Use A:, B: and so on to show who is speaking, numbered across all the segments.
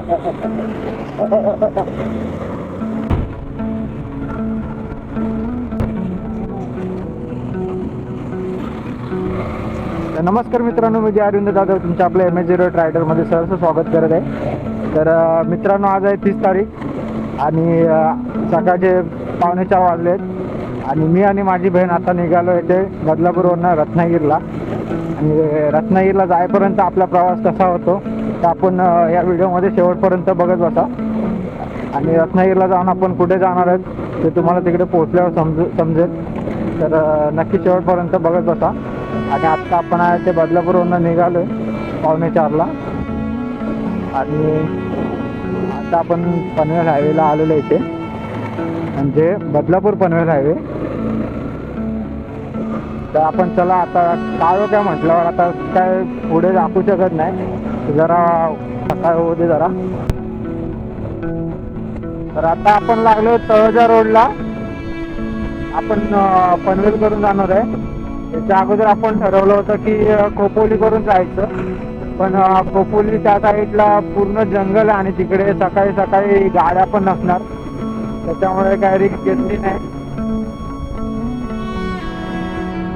A: नमस्कार मित्रांनो मी जे अरविंद जाधव तुमच्या आपल्या एम एस झिरो रायडरमध्ये सहर्ष स्वागत करत आहे. तर मित्रांनो आज आहे तीस तारीख आणि सकाळचे पावणे चार वाजले आहेत. आणि मी आणि माझी बहीण आता निघालो येते बदलापूरवरनं रत्नागिरीला. आणि रत्नागिरीला जायपर्यंत आपला प्रवास कसा होतो. तर आपण या व्हिडिओमध्ये शेवटपर्यंत बघत बसा. आणि रत्नागिरीला जाऊन आपण कुठे जाणार आहेत ते तुम्हाला तिकडे पोहोचल्यावर समजू समजेल. तर नक्की शेवटपर्यंत बघत बसा. आणि आत्ता आपण आहे ते बदलापूरवरून निघालो आहे पावणे चारला. आणि आता आपण पनवेल हायवेला आलेलो इथे. म्हणजे बदलापूर पनवेल हायवे. तर आपण चला आता काय काय म्हटल्यावर आता काय पुढे दाखवू शकत नाही. जरा सकाळ होऊ दे जरा. तर आता आपण लागलो तळजा रोडला. आपण पनवेल करून जाणार आहे. त्याच्या अगोदर आपण ठरवलं होतं की खोपोली करून जायचं. पण खोपोली त्या साईडला पूर्ण जंगल आणि तिकडे सकाळी सकाळी गाड्या पण नसणार. त्याच्यामुळे काही रिक्स घेतली नाही.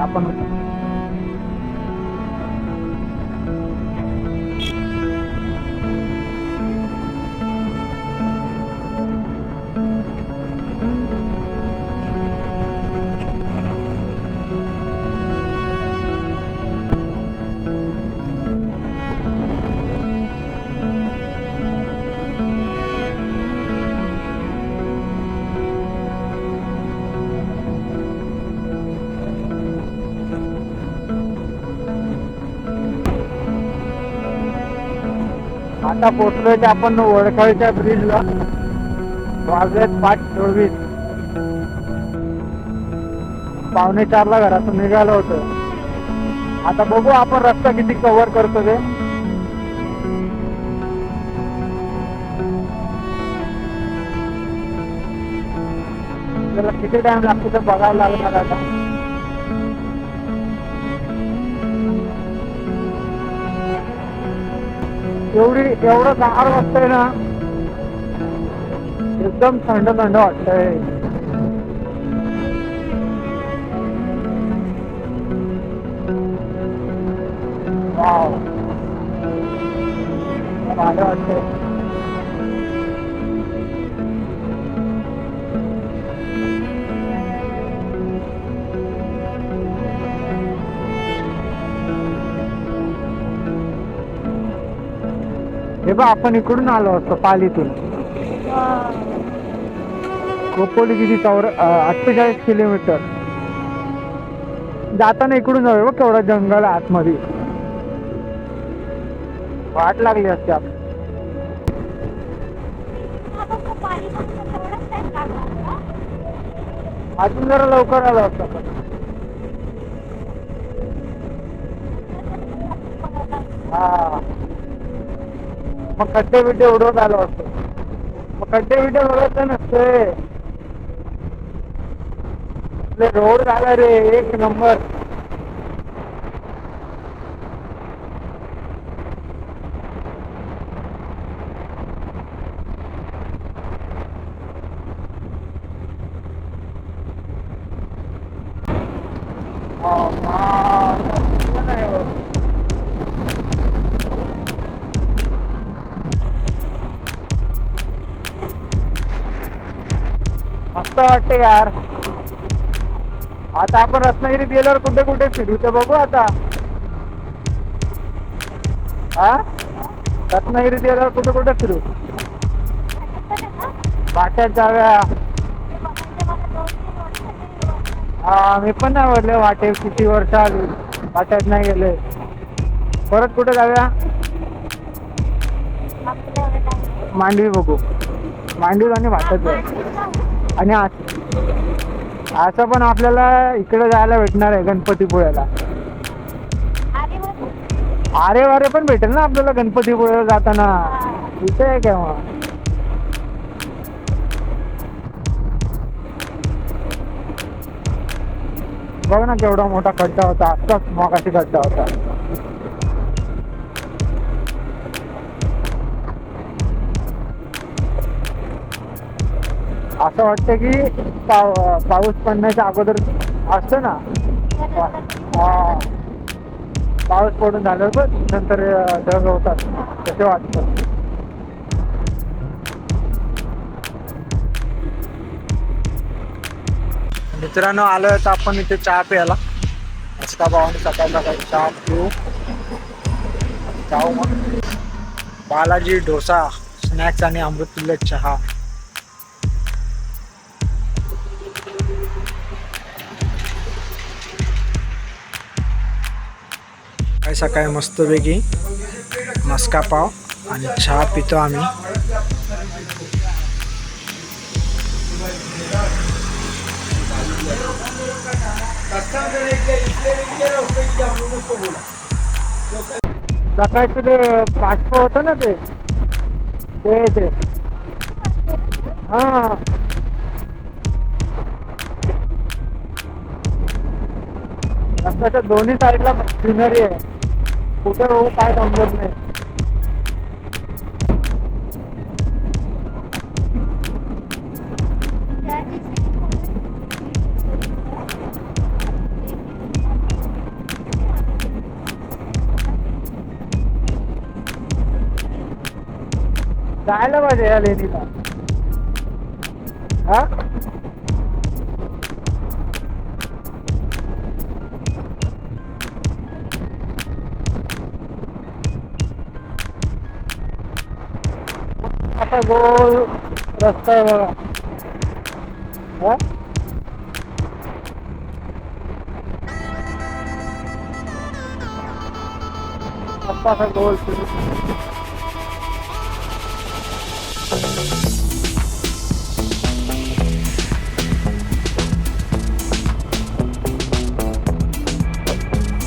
A: आपण आता पोहोचलोय ते आपण वडखळच्या ब्रिजला वाजलेत पाच चोवीस. पावणे चारला घरातून निघालं होतं. आता बघू आपण रस्ता किती कव्हर करतो ते. त्याला किती टाइम लागतो ते बघायला लागणार आता. एवढी एवढं गार वाटतंय ना एकदम थंड थंड वाटतंय वाव भारी वाटतंय हे बघ आपण इकडून आलो असतो पालीतून. खोपोली किती चौर अठ्ठेचाळीस किलोमीटर. जाताना इकडून जाऊ बघ केवढं जंगल आतमध्ये. वाट लागली असते आप- अजून जरा लवकर आलो असतो आपण. हा. मग खड्डे बिड्डे उडवून आलो असतो. मग खड्डे बिड्डे बघत नसतंय. रोड झाला रे एक नंबर. मस्त वाटते यार. आता आपण रत्नागिरीत गेल्यावर कुठे कुठे फिरू ते बघू आता. हा रत्नागिरीत गेल्यावर कुठे कुठे फिरू? वाट्यात जाव्या हा मी पण नाही वरले वाटे किती वर्ष आली. वाट्यात नाही गेले. परत कुठे जाऊया? मांडवी बघू. मांडवी आणि वाटत जाऊ. आणि असं पण आपल्याला इकडे जायला भेटणार आहे गणपतीपुळ्याला. अरे वारे पण भेटेल ना आपल्याला गणपतीपुळ्याला जाताना? इथे आहे केव्हा बघ ना केवढा मोठा खड्डा होता आत्ताच मोगाशी खड्डा होता. असं वाटतं की पाव पाऊस पडण्याच्या अगोदर असतं ना. हा. पाऊस पडून झालं बघ नंतर ढग होतात. तसे वाटतं. मित्रांनो आलं तर आपण इथे चहा प्यायला. मस्त भावाने सकाळ सकाळी चहा पिऊ. जाऊ मग. बालाजी डोसा स्नॅक्स आणि अमृतुल्य चहा. काय सकाळी मस्तपैकी मस्का पाव आणि चहा पितो आम्ही. सकाळचं ते बाष्प होतं ना ते. ते ते. हा. रस्त्याच्या दोन्ही साईडला सिनरी आहे. कुठे हो काय समजत नाही. जायला पाहिजे या लेणीला हा? आता गोल रस्ता आहे बघा हा? रस्ता असा गोल फिरून.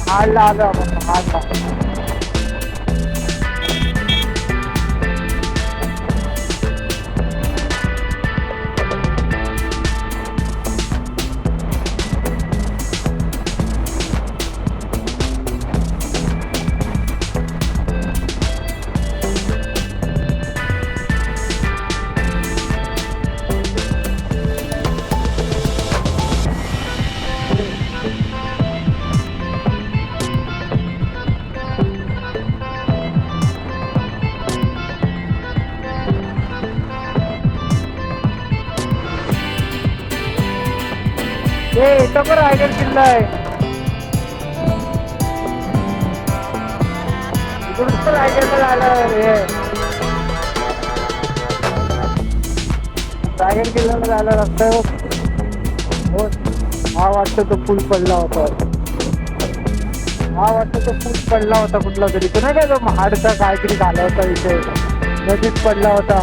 A: हाडला आलो आपण हाडला ए इथं पण रायगड किल्ला आहे. इकडून पण रायगडला जायला हे. रायगड किल्ल्याला जायला रस्ता हो हा वाटतं तो पूल पडला होता. हा वाटतं तो पूल पडला होता कुठला तरी. तो नाही का महाडचा काहीतरी झाला होता इथे नदीत पडला होता?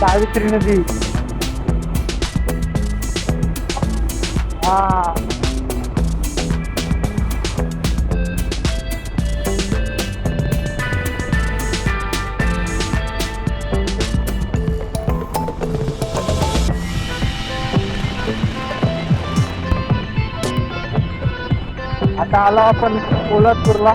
A: सावित्री नदी. हा आता आला आपण कोल्हापूरला.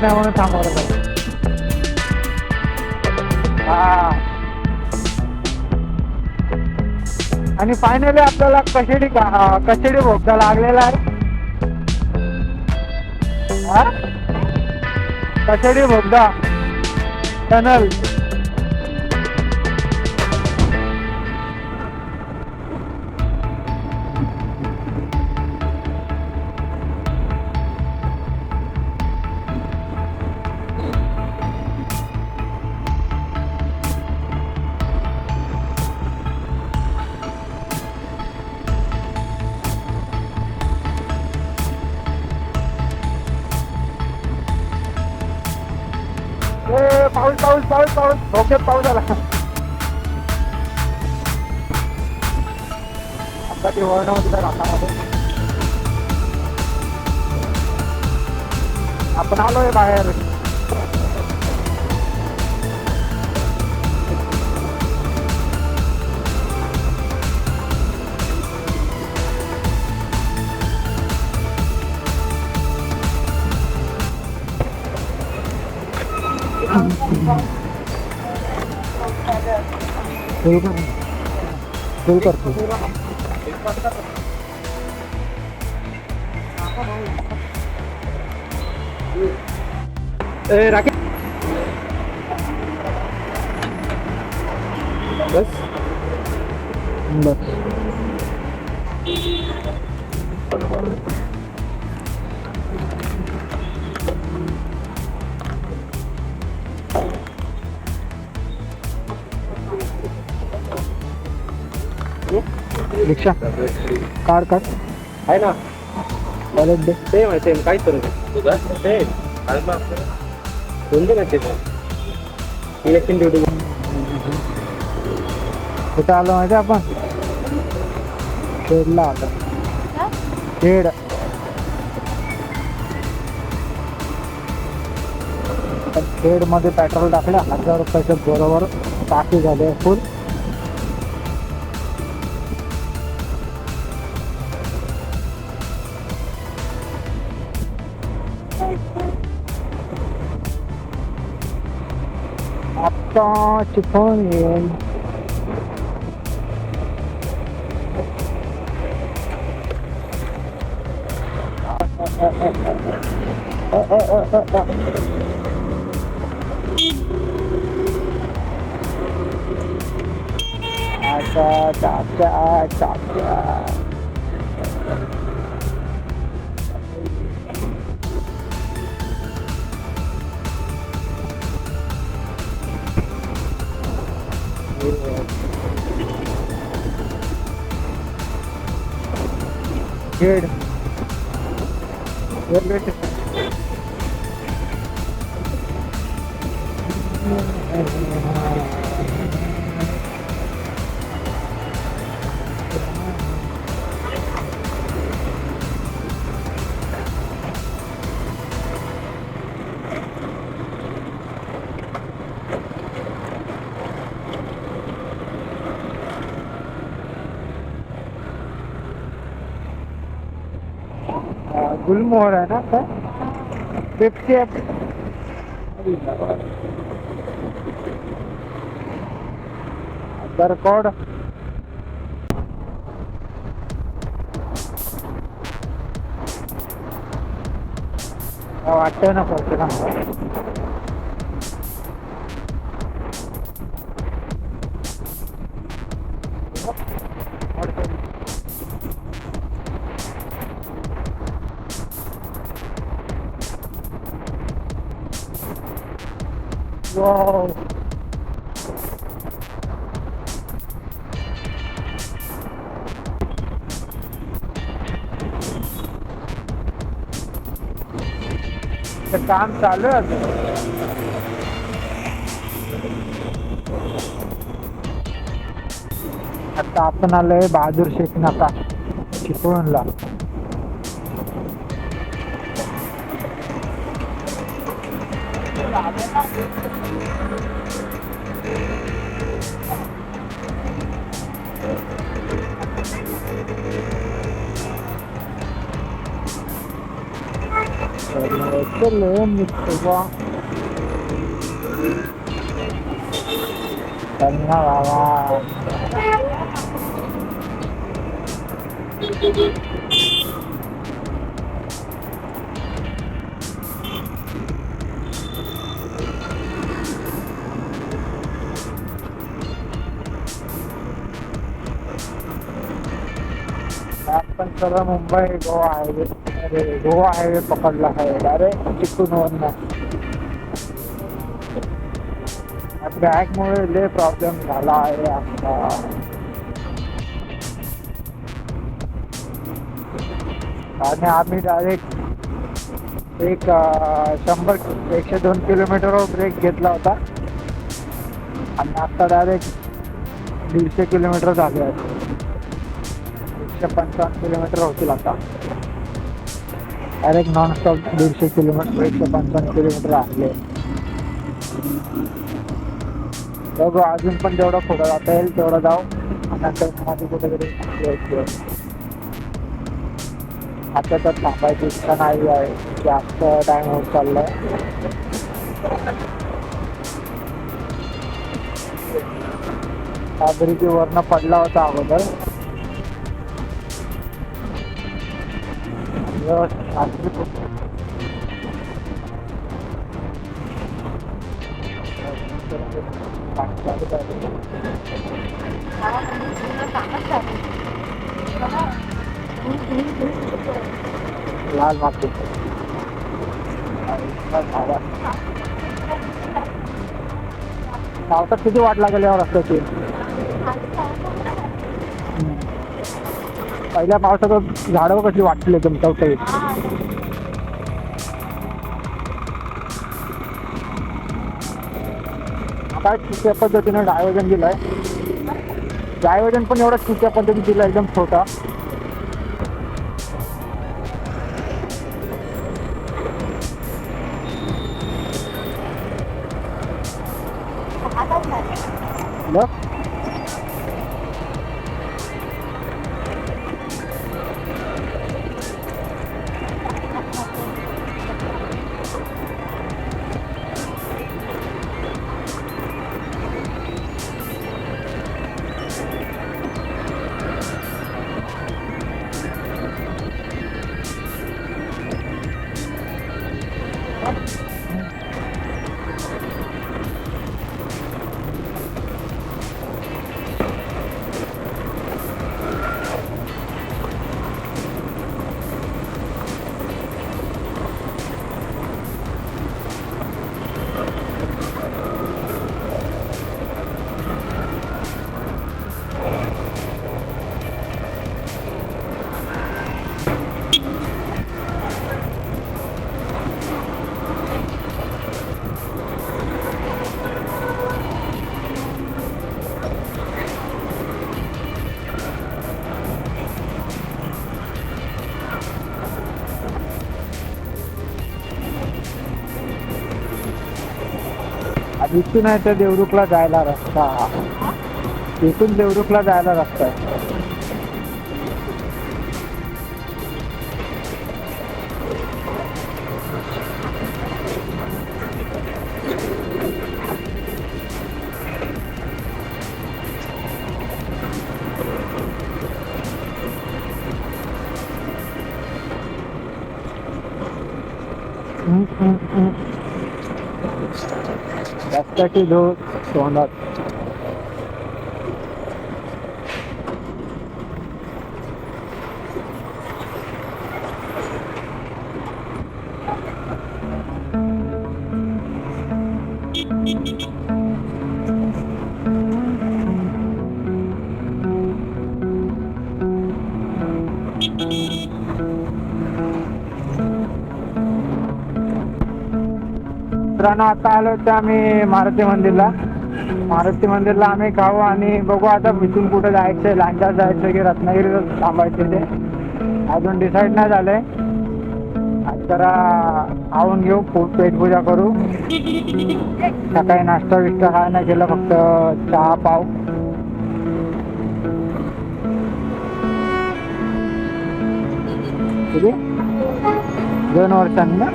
A: होत नाही म्हणून थांबवलं पाहिजे हा. आणि फायनली आपल्याला कशेडी कशेडी भोगता लागलेला आहे. कशेडी भोगदा टनल पाऊस पाऊस पाऊस पाऊस धोक्यात पाऊस आला आता ते वळण होती त्या रासामध्ये आपण आलोय बाहेर. सुरू कर सुरू कर तू ए, राकेश बस बस रिक्षा? कार काढ
B: आहे ना.
A: वॉलेट दे.
B: सेम आहे सेम काहीच करू तुझा सेम कोणते ना ते. इलेक्शन ड्युटी
A: कुठं आलो माहिती आहे आपण? खेडला आता. खेड खेड. मध्ये पेट्रोल टाकलं. हजार रुपयाच्या बरोबर टाकी झाले फुल आता चिकन येईल Cha cha cha Good. Well, good. good. गुलमोहर आहे ना काय पेप्सी आहे. आधार कार्ड वाटतंय ना पैसे ना. Wow. काम चालू आहे आता आपण आलोय बहादूर शेख नाका चिपळूणला 咋的？怎 mọi người kết. सगळं मुंबई गोवा हायवे. अरे गोवा हायवे पकडला आहे डायरेक्ट चिकून वरनं बॅगमुळे लय प्रॉब्लेम झाला आहे आमचा. आणि आम्ही डायरेक्ट एक शंभर एकशे दोन किलोमीटरवर ब्रेक घेतला होता. आणि आता डायरेक्ट दीडशे किलोमीटर झाले आहेत. चारशे पंचावन्न किलोमीटर होतील आता. डायरेक्ट नॉनस्टॉप दीडशे किलोमीटर एकशे पंचावन्न किलोमीटर आले बघू अजून पण जेवढं पुढं जाता येईल तेवढं जाऊ. नंतर माझी कुठेतरी आता तर थांबायची इच्छा नाही आहे. जास्त टाइम होत चाललाय. सागरीची वरनं पडला होता अगोदर. लाल माती पावसात किती वाट लागेल या रस्त्याची पहिल्या पावसात झाडं कशी वाटली तुमच्या काही काय चुक्या पद्धतीने डायव्हर्जन दिलंय. डायव्हर्जन पण एवढं चुक्या पद्धतीने दिलं एकदम छोटा. इथून आहे तर देवरुखला जायला रस्ता. इथून देवरुखला जायला रस्ता आहे. रस्त्याची जो तोंडात मित्रांनो आता आलो तर आम्ही मारुती मंदिरला. मारुती मंदिरला आम्ही खाऊ आणि बघू आता इथून कुठे जायचंय लांजा जायचं की रत्नागिरीला थांबायचं ते. अजून डिसाईड नाही झालंय. आज जरा आवून घेऊ पोट पेटपूजा करू. सकाळी नाश्ता विष्टा काय नाही केलं फक्त चहा पाव. दोन वर्षांना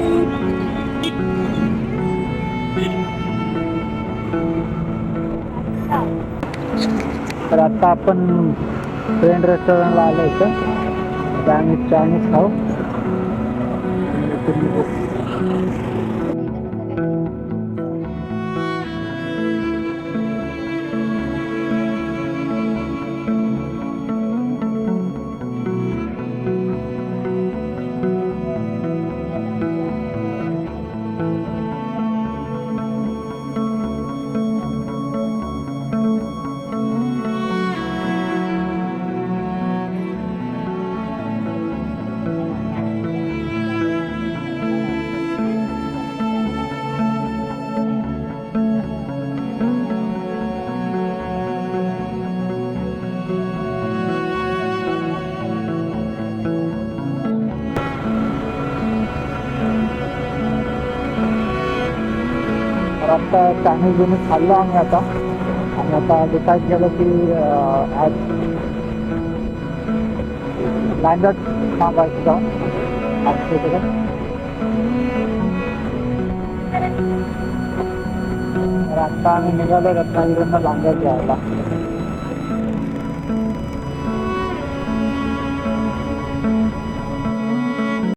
A: तर आता आपण फ्रेंड रेस्टॉरंटला आलो इथं. आम्ही चायनीज खाऊ. तर आता चायनीज बिनीज खाल्लो आम्ही आता. आणि आता डिसाईड केलं की अं, आज लांडट मागवायचं आमच्या इकडे तर आता आम्ही निघालो रत्नागिरीनं लांडर घ्यायला